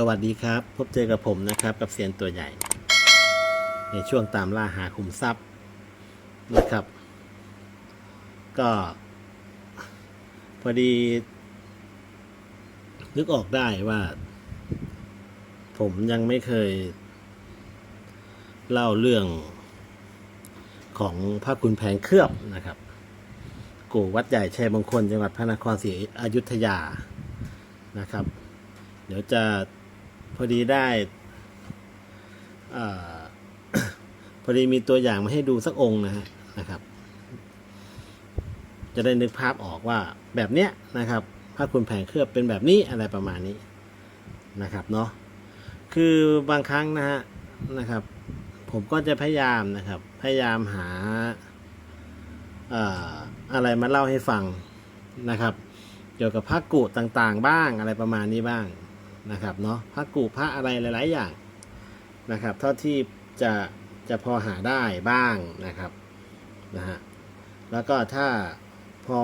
สวัสดีครับ พบเจอกับผมนะครับ กับเซียนตัวใหญ่ ในช่วงตามล่าหาขุมทรัพย์นะครับ ก็ พอดี นึกออกได้ว่า ผมยังไม่เคย เล่าเรื่องของพระคุณแผนเคลือบนะครับกู่วัดใหญ่ชัยมงคลจังหวัดพระนครศรีอยุธยานะครับ เดี๋ยวจะ พอดีได้อพอดีมีตัวอย่างมาให้ดูสักองค์นะฮะนะครับ จะได้นึกภาพออกว่าแบบเนี้ยนะครับพระคุณแผงเคลือบเป็นแบบนี้อะไรประมาณนี้นะครับเนาะคือบางครั้งนะฮะนะครับ ผมก็จะพยายามนะครับ พยายามหาอ่าอะไรมาเล่าให้ฟังนะครับ เกี่ยวกับพระกุต่างๆ บ้างอะไรประมาณนี้บ้าง นะครับเนาะพระกุพระอะไรหลาย ๆ อย่างนะครับ เท่าที่จะจะพอหาได้บ้างนะครับนะฮะแล้วก็ถ้าพอ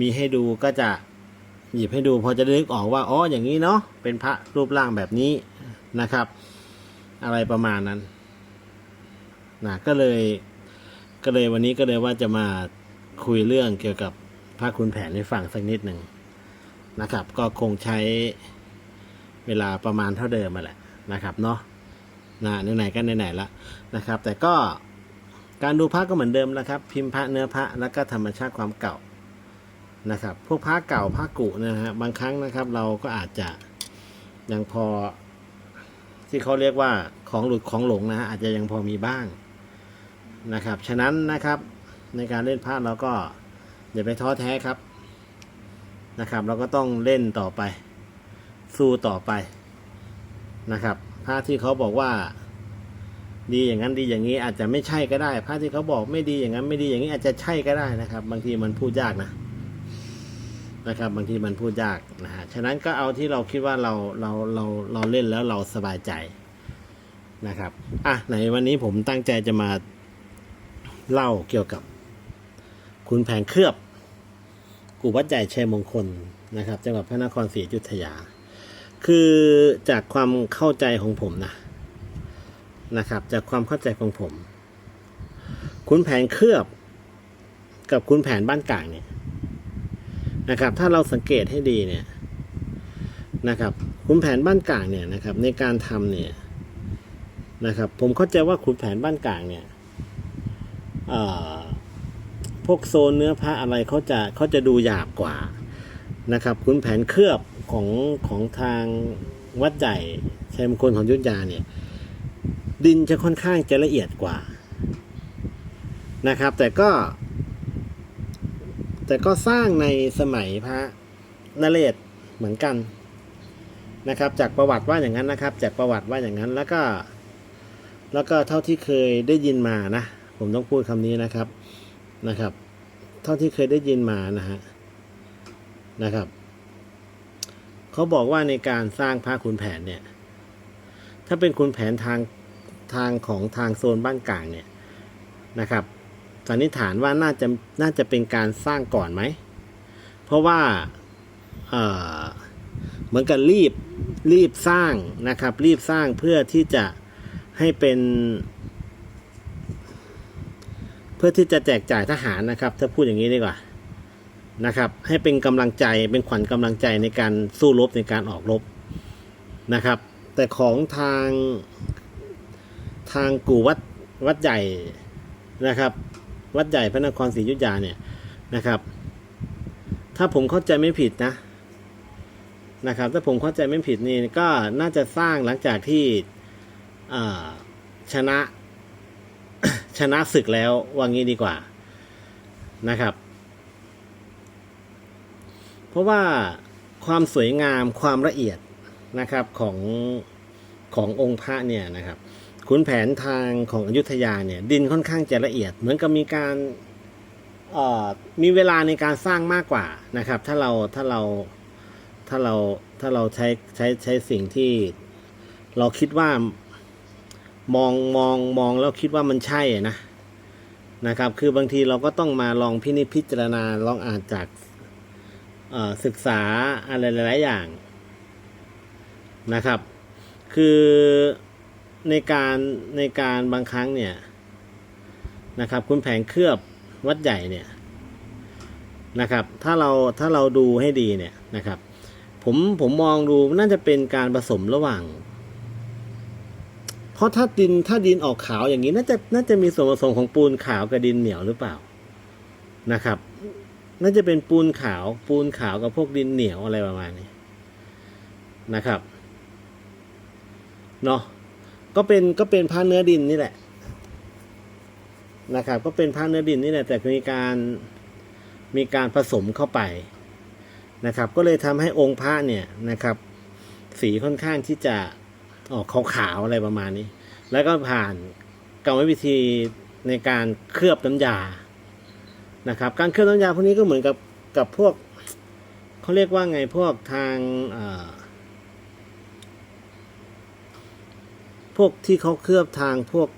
มีให้ดูก็จะหยิบให้ดูพอจะนึกออกว่าอ๋ออย่างนี้เนาะเป็นพระรูปร่างแบบนี้นะครับ อะไรประมาณนั้นนะก็เลยก็เลยวันนี้ก็เลยว่าจะมาคุยเรื่องเกี่ยวกับพระคุณแผนให้ฟังสักนิดหนึ่ง นะครับ ก็คงใช้เวลาประมาณเท่าเดิมมาแหละนะครับเนาะนะไหนๆก็ไหนๆละนะครับ แต่ก็การดูพระก็เหมือนเดิมแล้วครับ พิมพ์พระเนื้อพระแล้วก็ธรรมชาติความเก่านะครับ พวกพระเก่าพระกุนะฮะบางครั้งนะครับ เราก็อาจจะยังพอ ที่เขาเรียกว่าของหลุดของหลงนะฮะอาจจะยังพอมีบ้างนะครับ ฉะนั้นนะครับในการเล่นพระเราก็อย่าไปท้อแท้ครับ นะครับ เราก็ต้องเล่นต่อไป สู้ต่อไปนะครับพระที่เขาบอกว่า ดีอย่างนั้นดีอย่างนี้อาจจะไม่ใช่ก็ได้พระที่เขาบอกไม่ดีอย่างนั้นไม่ดีอย่างนี้อาจจะใช่ก็ได้นะครับ บางทีมันพูดยากนะนะครับ บางทีมันพูดยากนะฮะฉะนั้นก็เอาที่เราคิดว่าเราเราเราเราเล่นแล้วเราสบายใจนะครับอะไหนวันนี้ผมตั้งใจจะมาเล่าเกี่ยวกับ คุณแผงเคลือบ กูวัดใหญ่ชัยมงคลนะครับ จังหวัดพระนครศรีอยุธยา คือจากความเข้าใจของผมนะนะครับ จากความเข้าใจของผมคุณแผนเคลือบกับคุณแผนบ้านกลางเนี่ยนะครับ ถ้าเราสังเกตให้ดีเนี่ยนะครับคุณแผนบ้านกลางเนี่ยนะครับ ในการทำเนี่ยนะครับ ผมเข้าใจว่าคุณแผนบ้านกลางเนี่ยเอ่อ พวกโซนเนื้อผ้าอะไรเขาจะเขาจะดูหยาบกว่านะครับคุณแผนเคลือบของของทางวัดใหญ่ชัยมงคลของยุทธยาเนี่ย ดินจะค่อนข้างจะละเอียดกว่านะครับ แต่ก็ แต่ก็สร้างในสมัยพระนเรศเหมือนกันนะครับ จากประวัติว่าอย่างนั้นนะครับ จากประวัติว่าอย่างนั้นแล้วก็ แล้วก็เท่าที่เคยได้ยินมานะ ผมต้องพูดคำนี้นะครับ นะครับ เท่าที่เคยได้ยินมานะฮะนะครับเขาบอกว่าในการสร้างพระขุนแผนเนี่ย ถ้าเป็นขุนแผนทางทางของทางโซนบ้านกลางเนี่ยนะครับสันนิษฐานว่าน่าจะน่าจะเป็นการสร้างก่อนไหม เพราะว่าเเหมือนกับรีบรีบสร้างนะครับ รีบสร้างเพื่อที่จะให้เป็น พื่อที่จะแจกจ่ายทหารนะครับถ้าพูดอย่างนี้ดีกว่านะครับ ให้เป็นกำลังใจเป็นขวัญกำลังใจในการสู้รบในการออกรบนะครับ แต่ของทางทางกู่วัดวัดใหญ่นะครับ วัดใหญ่พระนครศรีอยุธยาเนี่ยนะครับ ถ้าผมเข้าใจไม่ผิดนะนะครับ ถ้าผมเข้าใจไม่ผิดนี่ก็น่าจะสร้างหลังจากที่ชนะ ชนะศึกแล้วว่างี้ดีกว่านะครับ เพราะว่าความสวยงามความละเอียดนะครับของขององค์พระเนี่ยนะครับขุนแผนทางของอยุธยาเนี่ย ดินค่อนข้างจะละเอียด เหมือนกับมีการมีเวลาในการสร้างมากกว่านะครับ ถ้าเราถ้าเราถ้าเราถ้าเราใช้ใช้ใช้สิ่งที่เราคิดว่า มองมองมองแล้วคิดว่ามันใช่นะนะครับ คือบางทีเราก็ต้องมาลองพินิจพิจารณาลองอ่านจากศึกษาอะไรหลาย ๆ อย่างนะครับ คือในการในการบางครั้งเนี่ยนะครับ คุณแผงเคลือบวัดใหญ่เนี่ยนะครับ ถ้าเราถ้าเราดูให้ดีเนี่ยนะครับ ผมผมมองดูน่าจะเป็นการผสมระหว่าง เพราะถ้าดินถ้าดินออกขาวอย่างนี้น่าจะน่าจะมีส่วนผสมของปูนขาวกับดินเหนียวหรือเปล่านะครับ น่าจะเป็นปูนขาว ปูนขาวกับพวกดินเหนียวอะไรประมาณนี้นะครับเนาะก็เป็นก็เป็นผ้าเนื้อดินนี่แหละนะครับ ก็เป็นผ้าเนื้อดินนี่แหละแต่มีการมีการผสมเข้าไปนะครับ ก็เลยทำให้องค์พระเนี่ยนะครับ สีค่อนข้างที่จะ ออกขาวๆอะไรประมาณนี้ แล้วก็ผ่านกรรมวิธีในการเคลือบน้ำยานะครับ การเคลือบน้ำยาพวกนี้ก็เหมือนกับกับพวกเขาเรียกว่าไงพวกทางพวกที่เขาเคลือบทางพวก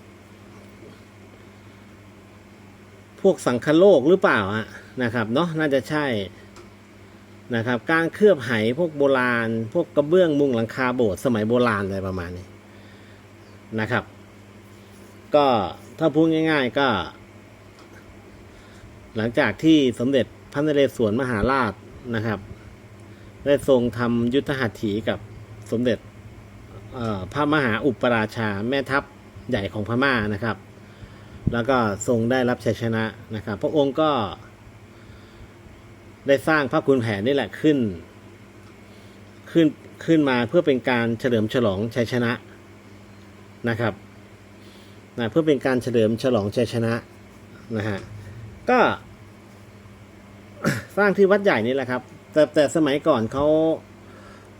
พวกสังคโลกหรือเปล่าอะนะครับเนาะน่าจะใช่ นะครับ การเคลือบไหพวกโบราณ พวกกระเบื้องมุงหลังคาโบสถ์สมัยโบราณอะไรประมาณนี้นะครับ ก็ถ้าพูดง่ายๆก็ หลังจากที่สมเด็จพระนเรศวรมหาราชนะครับ ได้ทรงทำยุทธหัตถีกับสมเด็จพระมหาอุปราชาแม่ทัพใหญ่ของพม่านะครับ แล้วก็ทรงได้รับชัยชนะนะครับ พระองค์ก็ ได้สร้างพระคุณแผนนี่แหละขึ้น ขึ้นขึ้นมาเพื่อเป็นการเฉลิมฉลองชัยชนะนะครับนะเพื่อเป็นการเฉลิมฉลองชัยชนะนะฮะก็สร้างที่วัดใหญ่นี่แหละครับ แต่แต่สมัยก่อนเขา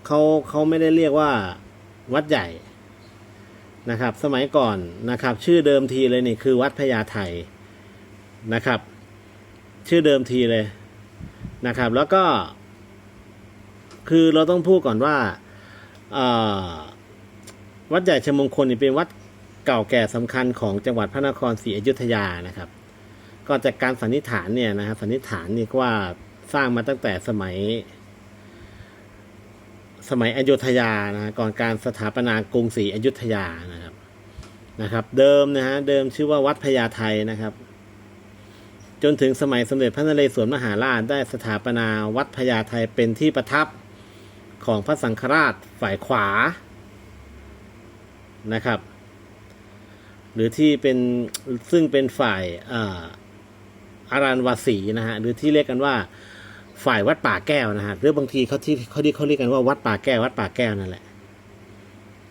เขาเขาไม่ได้เรียกว่าวัดใหญ่นะครับ สมัยก่อนนะครับ ชื่อเดิมทีเลยนี่คือวัดพญาไทนะครับ ชื่อเดิมทีเลย นะครับ แล้วก็ คือเราต้องพูดก่อนว่าวัดใหญ่ชมงคลนี่เป็นวัดเก่าแก่สำคัญของจังหวัดพระนครศรีอยุธยานะครับ ก็จากการสันนิษฐานเนี่ยนะครับสันนิษฐานนี่ก็ว่าสร้างมาตั้งแต่สมัย สมัยอยุธยานะก่อนการสถาปนากรุงศรีอยุธยานะครับนะครับ เดิมนะฮะเดิมชื่อว่าวัดพญาไทนะครับ จนถึงสมัยสมเด็จพระนเรศวรมหาราชได้สถาปนาวัดพญาไทเป็นที่ประทับของพระสังฆราชฝ่ายขวานะครับ หรือที่เป็นซึ่งเป็นฝ่ายอาอารันวาสีนะฮะหรือที่เรียกกันว่าฝ่ายวัดป่าแก้วนะฮะหรือบางทีเขาที่เขาที่เขาเรียกกันว่าวัดป่าแก้ววัดป่าแก้วนั่นแหละ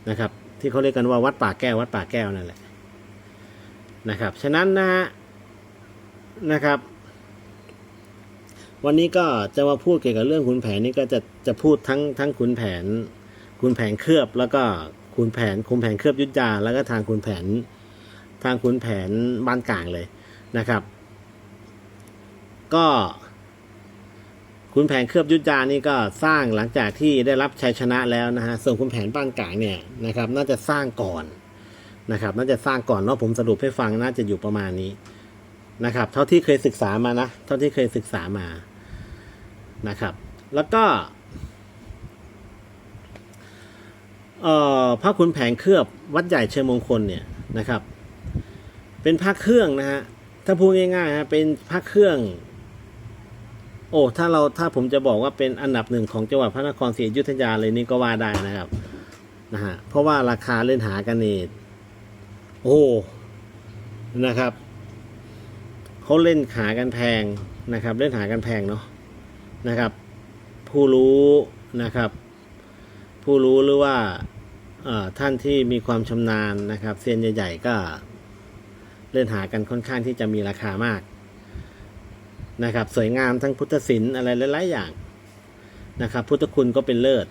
นะครับ ที่เขาเรียกกันว่าวัดป่าแก้ววัดป่าแก้วนั่นแหละนะครับ ฉะนั้นนะฮะ นะครับ วันนี้ก็จะมาพูดเกี่ยวกับเรื่องขุนแผนนี่ก็จะจะพูดทั้งทั้งขุนแผนขุนแผนเคลือบ แล้วก็ขุนแผนขุนแผนเคลือบยุทธยาแล้วก็ทางขุนแผน ทางขุนแผนบ้านกลางเลยนะครับ ก็คุณแผนเคลือบยุทธยานี่ก็สร้างหลังจากที่ได้รับชัยชนะแล้วนะฮะส่วนคุณแผนบ้านกลางเนี่ยนะครับ น่าจะสร้างก่อนนะครับ น่าจะสร้างก่อนเนาะผมสรุปให้ฟังน่าจะอยู่ประมาณนี้ นะครับ เท่าที่เคยศึกษามานะ เท่าที่เคยศึกษามานะครับ แล้วก็เอ่อพระขุนแผนเคลือบวัดใหญ่เชิงมงคลเนี่ยนะครับ เป็นพระเครื่องนะฮะถ้าพูดง่ายๆฮะเป็นพระเครื่อง โอ้ถ้าเราถ้าผมจะบอกว่าเป็นอันดับหนึ่งของจังหวัดพระนครศรีอยุธยาเลยนี่ก็ว่าได้นะครับนะฮะเพราะว่าราคาเล่นหากันนี่โอ้นะครับ เขาเล่นหากันแพงนะครับ เล่นหากันแพงเนาะนะครับ ผู้รู้นะครับ ผู้รู้หรือว่าท่านที่มีความชำนาญนะครับเซียนใหญ่ๆก็เล่นหากันค่อนข้างที่จะมีราคามากนะครับ สวยงามทั้งพุทธศิลป์อะไรหลายๆอย่างนะครับ พุทธคุณก็เป็นเลิศ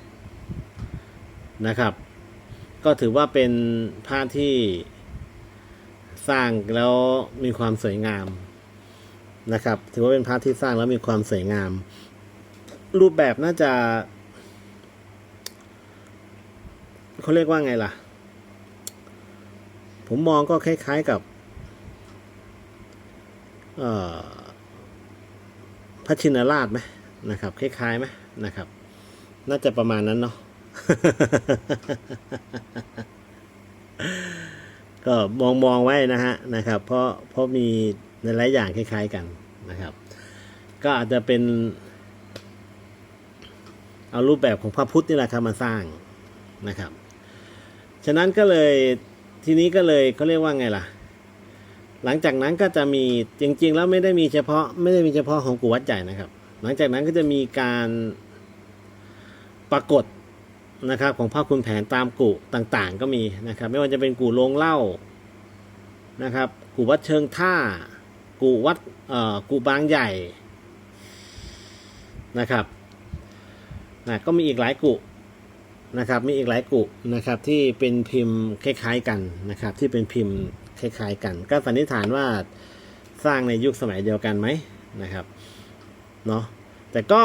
นะครับ ก็ถือว่าเป็นพระที่สร้างแล้วมีความสวยงาม นะครับ ถือว่าเป็นพระที่สร้างแล้วมีความสวยงาม รูปแบบน่าจะเขาเรียกว่าไงล่ะ ผมมองก็คล้ายๆกับพระชินราชไหมนะครับ คล้ายๆไหมนะครับ น่าจะประมาณนั้นเนาะก็มองมองไว้นะฮะนะครับ เพราะเพราะมี ในหลายอย่างคล้ายๆกันนะครับ ก็อาจจะเป็น เอารูปแบบของพระพุทธนี่แหละครับมาสร้างนะครับ ฉะนั้นก็เลยทีนี้ก็เลยเขาเรียกว่าไงล่ะ หลังจากนั้นก็จะมีจริง ๆ แล้วไม่ได้มีเฉพาะ ไม่ได้มีเฉพาะของกูวัดใหญ่นะครับ หลังจากนั้นก็จะมีการปรากฏนะครับของพระคุณแผนตามกุต่างๆ ก็มีนะครับ ไม่ว่าจะเป็นกูโรงเล้านะครับกูวัดเชิงท่า กูวัดเอ่อกูบางใหญ่นะครับนะก็มีอีกหลายกุนะครับ มีอีกหลายกุนะครับ ที่เป็นพิมพ์คล้ายๆกันนะครับ ที่เป็นพิมพ์คล้ายๆกัน ก็สันนิษฐานว่าสร้างในยุคสมัยเดียวกันไหมนะครับเนาะแต่ก็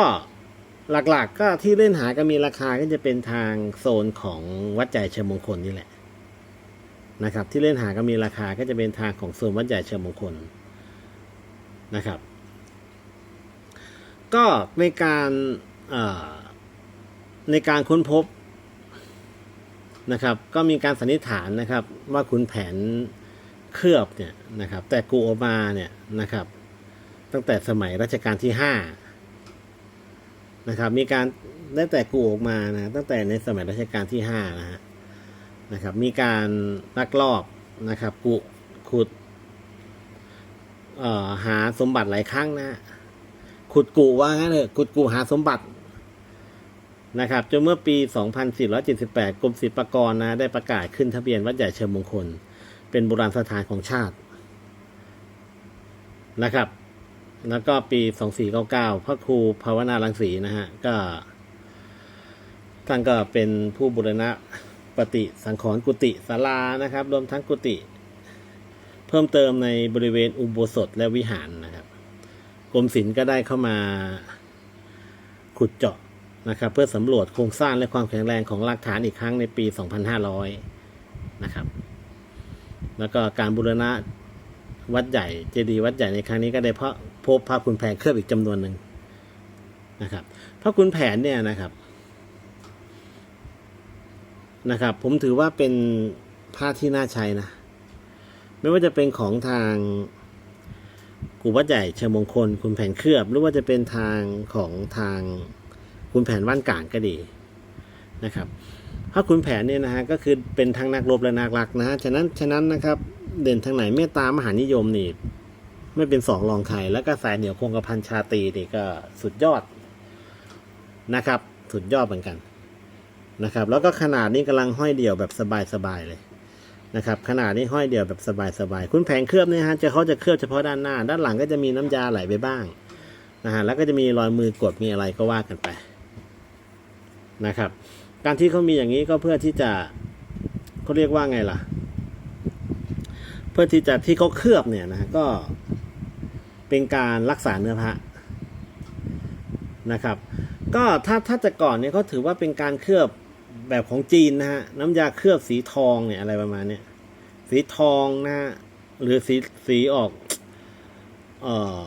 หลักๆก็ที่เล่นหาก็มีราคาก็จะเป็นทางโซนของวัดใหญ่เชิงมงคลนี่แหละนะครับ ที่เล่นหาก็มีราคาก็จะเป็นทางของโซนวัดใหญ่เชิงมงคล นะครับ ก็ในการในการค้นพบนะครับ ก็มีการสันนิษฐานนะครับ ว่าขุนแผนเคลือบเนี่ยนะครับ แต่กูโอมาเนี่ยนะครับ ตั้งแต่สมัยรัชกาลที่ห้านะครับ มีการได้แต่กูออกมานะตั้งแต่ในสมัยรัชกาลที่ห้านะฮะนะครับ มีการลักลอบนะครับ กุขุด เอ่อหาสมบัติหลายครั้งนะขุดกูว่างั้นเถอะขุดกูหาสมบัตินะครับจนเมื่อปี 2478 กรมศิลปากรนะได้ประกาศขึ้นทะเบียนวัดใหญ่เชิงมงคล เป็นโบราณสถานของชาตินะครับ แล้วก็ปี 2499 พระครูภาวนารังสีนะฮะ ก็ท่านก็เป็นผู้บูรณะปฏิสังขรณ์กุฏิศาลานะครับ รวมทั้งกุฏิ เพิ่มเติมในบริเวณอุโบสถและวิหารนะครับกรมศิลป์ก็ได้เข้ามาขุดเจาะนะครับ เพื่อสำรวจโครงสร้างและความแข็งแรงของหลักฐานอีกครั้งในปี 2500 นะครับ แล้วก็การบูรณะวัดใหญ่เจดีย์วัดใหญ่ในครั้งนี้ก็ได้เพราะพบพระคุณแผนเคลือบอีกจำนวนหนึ่งนะครับพระคุณแผนเนี่ยนะครับนะครับ ผมถือว่าเป็นผ้าที่น่าใช้นะ ไม่ว่าจะเป็นของทางกูวัดใหญ่เชิงมงคล คุณแผนเคลือบ หรือว่าจะเป็นทางของทางคุณแผนว่านก่างก็ดีนะครับพระคุณแผนเนี่ยนะฮะก็คือเป็นทั้งนักรบและนักรักนะฮะฉะนั้นฉะนั้นนะครับเด่นทางไหนเมตตามหานิยมนี่ไม่เป็นสองรองใครแล้วก็สายเหนียวคงกระพันชาตีนี่ก็สุดยอดนะครับ สุดยอดเหมือนกันนะครับ แล้วก็ขนาดนี้กำลังห้อยเดี่ยวแบบสบายๆเลย นะครับขนาดนี้ห้อยเดี่ยวแบบสบายๆคุณแผงเคลือบเนี่ยฮะจะเขาจะเคลือบเฉพาะด้านหน้า ด้านหลังก็จะมีน้ำยาไหลไปบ้างนะฮะแล้วก็จะมีรอยมือกดมีอะไรก็ว่ากันไปนะครับ การที่เขามีอย่างนี้ก็เพื่อที่จะเขาเรียกว่าไงล่ะ เพื่อที่จะที่เขาเคลือบเนี่ยนะก็เป็นการรักษาเนื้อพระนะครับ ก็ถ้าถ้าแต่ก่อนเนี่ยเขาถือว่าเป็นการเคลือบ แบบของจีนนะฮะน้ำยาเคลือบสีทองเนี่ยอะไรประมาณเนี้ยสีทองนะฮะหรือสีสีออกเอ่อ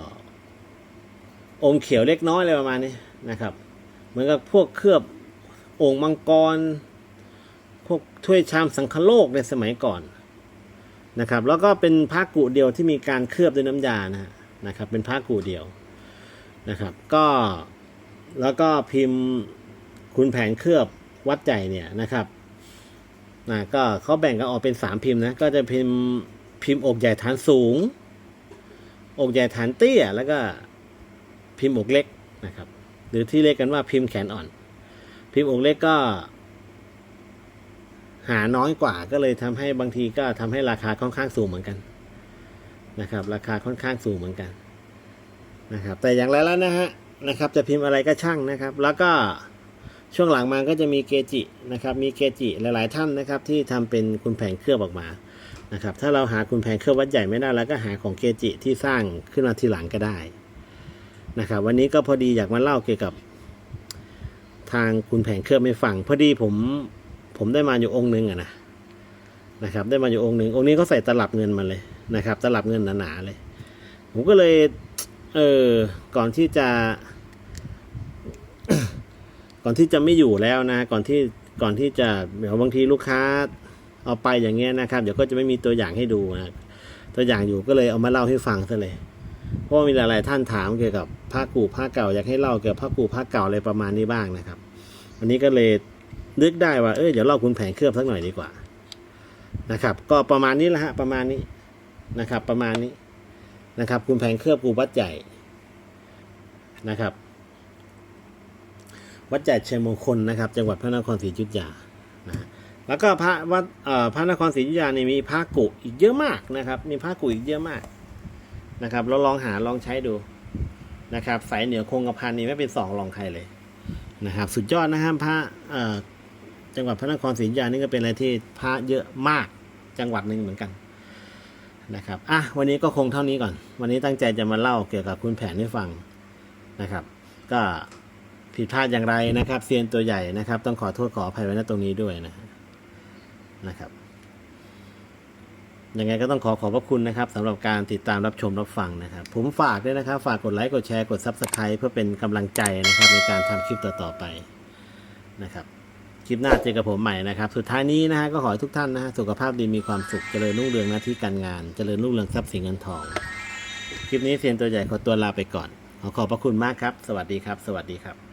อมเขียวเล็กน้อยอะไรประมาณนี้นะครับ เหมือนกับพวกเคลือบโอ่งมังกร พวกถ้วยชามสังคโลกในสมัยก่อนนะครับ แล้วก็เป็นพระกุเดียวที่มีการเคลือบด้วยน้ำยานะฮะนะครับ เป็นพระกุเดียวนะครับ ก็แล้วก็พิมพ์คุณแผนเคลือบ วัดใจเนี่ยนะครับนะก็เขาแบ่งกันออกเป็นสามพิมพ์นะ ก็จะพิมพ์พิมพ์อกใหญ่ฐานสูง อกใหญ่ฐานเตี้ย แล้วก็พิมพ์อกเล็กนะครับ หรือที่เรียกกันว่าพิมพ์แขนอ่อน พิมพ์อกเล็กก็ หาน้อยกว่าก็เลยทำให้บางทีก็ทำให้ราคาค่อนข้างสูงเหมือนกันนะครับ ราคาค่อนข้างสูงเหมือนกันนะครับ แต่อย่างไรแล้วนะฮะนะครับ จะพิมพ์อะไรก็ช่างนะครับ แล้วก็ ช่วงหลังมาก็จะมีเกจินะครับ มีเกจิหลาย ๆ ท่านนะครับ ที่ทำเป็นคุณแผงเคลือบออกมานะครับ ถ้าเราหาคุณแผงเคลือบวัดใหญ่ไม่ได้แล้วก็หาของเกจิที่สร้างขึ้นมาทีหลังก็ได้นะครับ วันนี้ก็พอดีอยากมาเล่าเกี่ยวกับ ทางคุณแผงเคลือบไม่ฟัง พอดีผมผมได้มาอยู่องค์หนึ่งอะนะนะครับ ได้มาอยู่องค์หนึ่งองค์นี้เขาใส่ตลับเงินมาเลยนะครับ ตลับเงินหนาๆเลย ผมก็เลย เออก่อนที่จะ ก่อนที่จะไม่อยู่แล้วนะ ก่อนที่ก่อนที่จะเดี๋ยวบางทีลูกค้าเอาไปอย่างเงี้ยนะครับเดี๋ยวก็จะไม่มีตัวอย่างให้ดูนะตัวอย่างอยู่ก็เลยเอามาเล่าให้ฟังซะเลยเพราะว่ามีหลาย ๆ ท่านถามเกี่ยวกับผ้ากูผ้าเก่าอยากให้เล่าเกี่ยวกับผ้ากูผ้าเก่าอะไรประมาณนี้บ้างนะครับ วันนี้ก็เลยนึกได้ว่าเออเดี๋ยวเล่าคุณแผงเคลือบสักหน่อยดีกว่านะครับ ก็ประมาณนี้แหละฮะประมาณนี้นะครับ ประมาณนี้นะครับ คุณแผงเคลือบกูวัดใหญ่นะครับ วัดใหญ่ชัยมงคลนะครับ จังหวัดพระนครศรีอยุธยานะแล้วก็พระวัดเอ่อพระนครศรีอยุธยานี่มีพระกุอีกเยอะมากนะครับ มีพระกุอีกเยอะมากนะครับเราลองหาลองใช้ดูนะครับ สายเหนือคงกระพันนี่ไม่เป็นสองรองใครเลยนะครับ สุดยอดนะครับพระเอ่อจังหวัดพระนครศรีอยุธยานี่ก็เป็นอะไรที่พระเยอะมากจังหวัดหนึ่งเหมือนกันนะครับ อะ วันนี้ก็คงเท่านี้ก่อน วันนี้ตั้งใจจะมาเล่าเกี่ยวกับคุณแผนให้ฟังนะครับ ก็ ผิดพลาดอย่างไรนะครับเซียนตัวใหญ่นะครับ ต้องขอโทษขออภัยไว้ณตรงนี้ด้วยนะนะครับยังไงก็ต้องขอขอบพระคุณนะครับสำหรับการติดตามรับชมรับฟังนะครับ ผมฝากด้วยนะครับ ฝากกดไลค์กดแชร์กด Subscribe เพื่อเป็นกำลังใจนะครับ ในการทำคลิปต่อๆไปนะครับ คลิปหน้าเจอกับผมใหม่นะครับ สุดท้ายนี้นะฮะก็ขอให้ทุกท่านนะฮะสุขภาพดีมีความสุขเจริญรุ่งเรืองหน้าที่การงานเจริญรุ่งเรืองทรัพย์สินเงินทอง คลิปนี้เซียนตัวใหญ่ขอตัวลาไปก่อน ขอขอบพระคุณมากครับ สวัสดีครับ สวัสดีครับ